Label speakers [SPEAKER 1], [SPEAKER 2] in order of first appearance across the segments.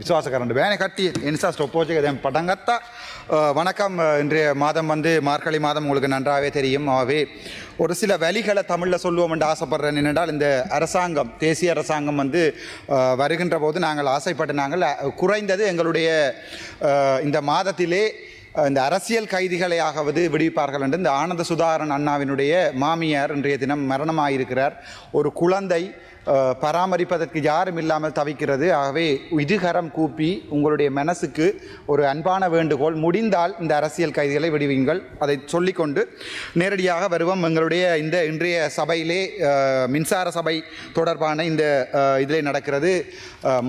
[SPEAKER 1] විශවාස කරන්න බෑන කට්ටිය එනිසා ස්ටොපෝජක දැම් පටන්ගත්තා அஹ், வணக்கம் அஹ், இன்றைய மாதம் வந்து மார்கழி மாதம் உங்களுக்கு நன்றாகவே தெரியும் ஆகவே ஒரு சில வழிகளை தமிழில் சொல்லுவோம் என்று ஆசைப்படுறேன் என்னென்றால் இந்த அரசாங்கம் தேசிய அரசாங்கம் வந்து அஹ், வருகின்ற போது நாங்கள் ஆசைப்பட்டு நாங்கள் அஹ், குறைந்தது எங்களுடைய அஹ், இந்த மாதத்திலே அஹ், இந்த அரசியல் கைதிகளையாகவது விடுவிப்பார்கள் என்று இந்த ஆனந்த சுதாகரன் அண்ணாவினுடைய மாமியார் இன்றைய தினம் மரணமாயிருக்கிறார் ஒரு குழந்தை அஹ், பராமரிப்பதற்கு யாரும் இல்லாமல் தவிக்கிறது. ஆகவே இதுகரம் கூப்பி உங்களுடைய மனசுக்கு ஒரு அன்பான வேண்டுகோள் முடிந்தால் இந்த அரசியல் கைதிகளை விடுவீங்கள் அதை சொல்லிக்கொண்டு நேரடியாக வருவோம். எங்களுடைய இந்த இன்றைய சபையிலே மின்சார சபை தொடர்பான இந்த இதில் இதிலே நடக்கிறது.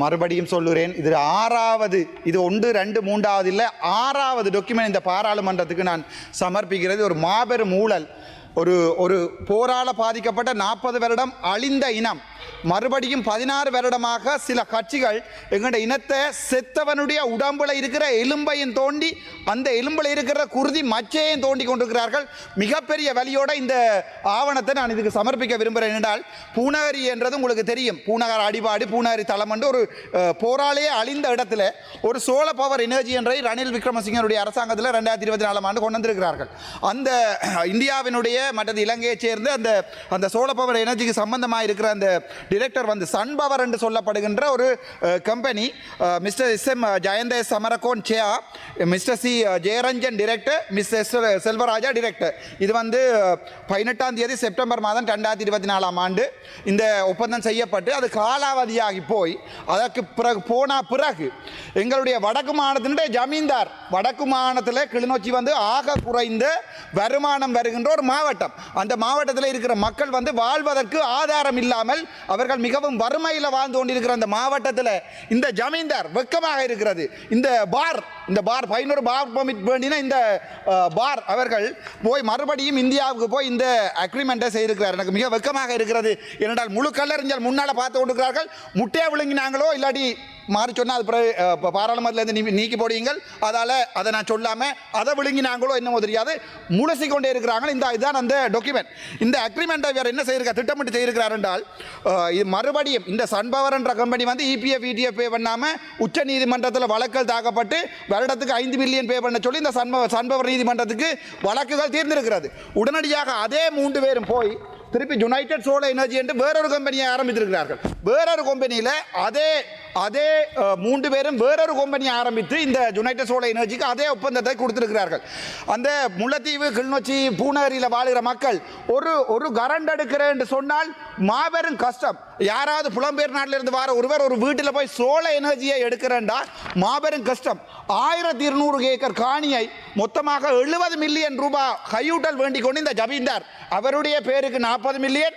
[SPEAKER 1] மறுபடியும் சொல்லுகிறேன் இது ஆறாவது இது ஒன்று ரெண்டு மூன்றாவது இல்லை ஆறாவது டாக்குமெண்ட் இந்த பாராளுமன்றத்துக்கு நான் சமர்ப்பிக்கிறது. ஒரு மாபெரும் ஊழல். ஒரு ஒரு போரால பாதிக்கப்பட்ட நாற்பது வருடம் அழிந்த இனம். மறுபடியும் பதினாறு வருடமாக சில கட்சிகள் எங்களுடைய இனத்தை செத்தவனுடைய உடம்புல இருக்கிற எலும்பையும் தோண்டி அந்த எலும்பில் இருக்கிற குருதி மச்சையும் தோண்டி கொண்டிருக்கிறார்கள். மிகப்பெரிய வழியோட இந்த ஆவணத்தை நான் இதுக்கு சமர்ப்பிக்க விரும்புகிறேன் என்றால் பூநகரி என்றது உங்களுக்கு தெரியும். பூநகர் அடிபாடு பூநகரி தளம் என்று ஒரு அஹ், போராலேயே அழிந்த இடத்துல ஒரு சோழ பவர் எனர்ஜி என்றை ரணில் விக்ரமசிங்கனுடைய அரசாங்கத்தில் ரெண்டாயிரத்தி இருபத்தி நாலாம் ஆண்டு கொண்டு வந்திருக்கிறார்கள். அந்த இந்தியாவினுடைய மற்றது இலங்கையைச் சேர்ந்த அந்த அந்த சோழ பவர் எனர்ஜிக்கு சம்பந்தமாக இருக்கிற அந்த டிரெக்டர் வந்து சன் பவர் என்று சொல்லப்படுகின்ற ஒரு company mister S M Jayantha Samarakoon சேயா mister C Jayaranjan director miss S Selvaraja director இது வந்து பதினெட்டாம் தேதி செப்டம்பர் மாதம் ரெண்டாயிரத்தி இருபத்தி நாலாம் ஆண்டு இந்த ஒப்பந்தம் செய்யப்பட்டு அது காலாவதியாகி போய் அதற்கு பிறகு போன பிறகு எங்களுடைய வடக்கு மாநிலத்தினுடைய ஜமீன்தார் வடக்கு மாநிலத்தில் கிளிநொச்சி வந்து ஆக குறைந்த வருமானம் வருகின்ற ஒரு மாவட்டம். அந்த மாவட்டத்தில் இருக்கிற மக்கள் வந்து வாழ்வதற்கு ஆதாரம் இல்லாமல் அவர்கள் மிகவும் வறுமையில் வாழ்ந்து கொண்டிருக்கிற அந்த மாவட்டத்தில் இந்த ஜமீன்தார் வெக்கமாக இருக்கிறது. இந்த பார் இந்த பார் பதினோரு பார் பர்மிட் வேண்டின இந்த பார் அவர்கள் போய் மறுபடியும் இந்தியாவுக்கு போய் இந்த அக்ரிமெண்ட்டை செய்திருக்கிறார். எனக்கு மிக வெக்கமாக இருக்கிறது. ஏனென்றால் முழு கல்லறிஞர் முன்னால் பார்த்து கொண்டிருக்கிறார்கள். முட்டையை விழுங்கினாங்களோ இல்லாட்டி மாறி சொன்னால் அது பிறகு பாராளுமன்றத்திலேருந்து நீ நீக்கி போடுவீங்கள். அதால் அதை நான் சொல்லாமல் அதை விழுங்கினாங்களோ என்னமோ தெரியாது. முழுசி கொண்டே இருக்கிறாங்க. இந்த இதுதான் அந்த டாக்குமெண்ட் இந்த அக்ரிமெண்ட்டை வேறு என்ன செய்யிருக்கா திட்டமிட்டு செய்திருக்கிறார் என்றால் இது மறுபடியும் இந்த சன்பவர் என்ற கம்பெனி வந்து இபிஎஃப் இடிஎஃப் பே பண்ணாமல் உச்ச நீதிமன்றத்தில் வழக்கல் தாக்கப்பட்டு வருடத்துக்கு ஐந்து மில்லியன் பே பண்ண சொல்லி இந்த சன்பவ சன்பவர் நீதிமன்றத்துக்கு வழக்குகள் தீர்ந்திருக்கிறது. உடனடியாக அதே மூன்று பேரும் போய் திருப்பி யுனைடெட் சோலர் எனர்ஜி என்று வேறொரு கம்பெனியை ஆரம்பித்திருக்கிறார்கள். வேறொரு கம்பெனியில் அதே அதே மூன்று பேரும் வேறொரு கம்பெனியை ஆரம்பித்து இந்த யுனைடெட் சோலர் எனர்ஜிக்கு அதே ஒப்பந்தத்தை கொடுத்திருக்கிறார்கள். அந்த முல்லைத்தீவு கிளிநொச்சி பூநகரியில் வாழுகிற மக்கள் ஒரு ஒரு கரண்ட் எடுக்கிறேன் என்று சொன்னால் மாபெரும் கஷ்டம். யாராவது புலம்பெயர் நாட்டில் இருந்து வர ஒருவர் ஒரு வீட்டில் போய் சோழ எனர்ஜியை எடுக்கிறேன்டா மாபெரும் கஷ்டம். ஆயிரத்தி இருநூறு ஏக்கர் காணியை மொத்தமாக எழுபது மில்லியன் ரூபாய் கையூட்டல் வேண்டிக் கொண்டு இந்த ஜமீன்தார் அவருடைய பேருக்கு நாற்பது மில்லியன்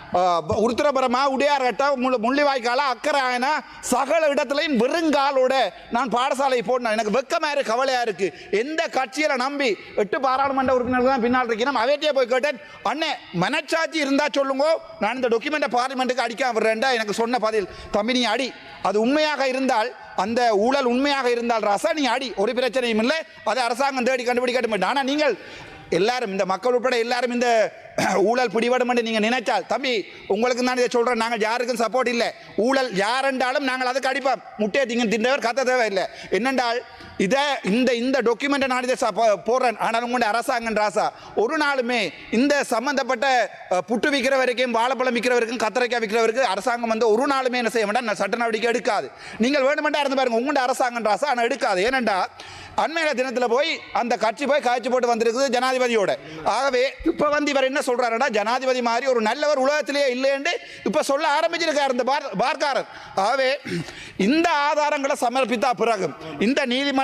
[SPEAKER 1] உருத்திரபுரமா உடையார்கட்ட முள்ளு முள்ளிவாய்க்காலா அக்கராயனா சகல இடத்துலையும் வெறுங்காலோட நான் பாடசாலையை போடணும். எனக்கு வெக்கமா இருக்கு கவலையா இருக்கு. எந்த கட்சியில நம்பி எட்டு பாராளுமன்ற உறுப்பினர்கள் தான் பின்னால் இருக்கணும் அவைட்டியே போய் கேட்டேன் அண்ணே மனச்சாட்சி இருந்தா சொல்லுங்க. நான் இந்த டாக்குமெண்ட்டை பார்லிமெண்ட்டுக்கு அடிக்காம விடுறேன்டா. எனக்கு சொன்ன பதில் தம்பி நீ அடி. அது உண்மையாக இருந்தால் அந்த ஊழல் உண்மையாக இருந்தால் ரசா நீ அடி. ஒரு பிரச்சனையும் இல்லை. அதை அரசாங்கம் தேடி கண்டுபிடிக்கட்டும். ஆனால் நீங்கள் எல்லாரும் இந்த மக்கள் உட்பட எல்லாரும் இந்த ஊழல் பிடிபடும் என்று நீங்கள் நினைச்சால் தம்பி உங்களுக்கு தான் இதை சொல்கிறேன் நாங்கள் யாருக்கும் சப்போர்ட் இல்லை. ஊழல் யாரென்றாலும் நாங்கள் அதுக்கு அடிப்போம். முட்டையை திங்க தின்றவர் கத்த தேவையில்லை. என்னென்றால் இதை இந்த இந்த டாக்குமெண்ட்டை நான் இதை போடுறேன். ஆனால் உங்களுடைய அரசாங்கம் ராசா ஒரு நாளுமே இந்த சம்மந்தப்பட்ட புட்டு விற்கிற வரைக்கும் வாழைப்பழம் விற்கிற வரைக்கும் கத்திரிக்காய் விற்கிற வரைக்கும் அரசாங்கம் வந்து ஒரு நாளுமே என்ன செய்ய வேண்டாம் நான் சட்ட நடவடிக்கை எடுக்காது. நீங்கள் வேணுமெண்டா இருந்து பாருங்க உங்களுடைய அரசாங்கம் ராசா ஆனால் எடுக்காது. ஏனென்றா அண்மையில தினத்தில் போய் அந்த கட்சி போய் காய்ச்சி போட்டு வந்திருக்குது ஜனாதிபதியோட. ஆகவே இப்போ வந்து இவர் என்ன சொல்றாருன்னா ஜனாதிபதி மாதிரி ஒரு நல்லவர் உலகத்திலேயே இல்லைன்னு இப்போ சொல்ல ஆரம்பிச்சிருக்காரு இந்த பார் பார்க்காரர். ஆகவே இந்த ஆதாரங்களை சமர்ப்பித்தா பிறகு இந்த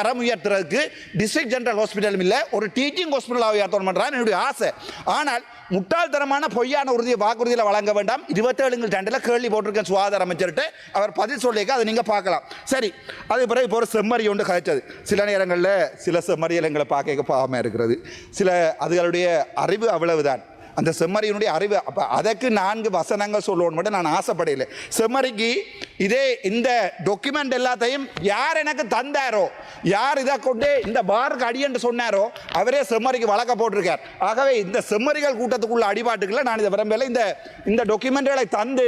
[SPEAKER 1] தரம் உயர்த்துறதுக்கு டிஸ்ட்ரிக்ட் ஜெனரல் ஹாஸ்பிட்டலும் இல்லை ஒரு டீச்சிங் ஹாஸ்பிட்டலாக உயர்த்தணும் பண்ணுறான் என்னுடைய ஆசை. ஆனால் முட்டாள்தனமான பொய்யான உறுதியை வாக்குறுதியில் வழங்க வேண்டாம். இருபத்தேழுங்கள் ரெண்டில் கேள்வி போட்டிருக்கேன் சுகாதார அமைச்சர்கிட்ட. அவர் பதில் சொல்லியிருக்க அதை நீங்கள் பார்க்கலாம். சரி அது பிறகு இப்போ ஒரு செம்மறி ஒன்று கதைச்சது. சில நேரங்களில் சில செம்மறியல் எங்களை பார்க்க பாவமாக இருக்கிறது. சில அதுகளுடைய அறிவு அவ்வளவுதான். அந்த செம்மறியினுடைய அறிவு அப்போ அதற்கு நான்கு வசனங்கள் சொல்லணும் மட்டும் நான் ஆசைப்படையில செம்மறிக்கு இதே இந்த டாக்குமெண்ட் எல்லாத்தையும் யார் எனக்கு தந்தாரோ யார் இதை கொண்டு இந்த பாருக்கு அடியன்று சொன்னாரோ அவரே செம்மறிக்கு வழக்க போட்டிருக்கார். ஆகவே இந்த செம்மறிகள் கூட்டத்துக்குள்ள அடிபாட்டுக்குள்ள நான் இதை விரும்பல இந்த இந்த டாக்குமெண்ட்களை தந்து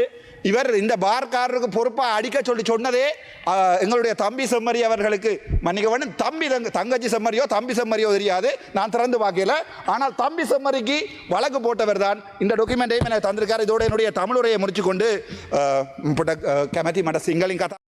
[SPEAKER 1] இவர் இந்த பார்க்காரருக்கு பொறுப்பாக அடிக்க சொல்லி சொன்னதே எங்களுடைய தம்பி செம்மறி அவர்களுக்கு. மன்னிக்கவன் தம்பி தங்க தங்கச்சி செம்மறியோ தம்பி செம்மறியோ தெரியாது. நான் திறந்து பார்க்கல. ஆனால் தம்பி செம்மறிக்கு வழக்கு போட்டவர் தான். இந்த டாக்குமெண்ட்டையும் எனக்கு தந்திருக்கார். இதோட என்னுடைய தமிழுரையை முடிச்சு கொண்டு கெமத்தி மட சிங்களின் கதா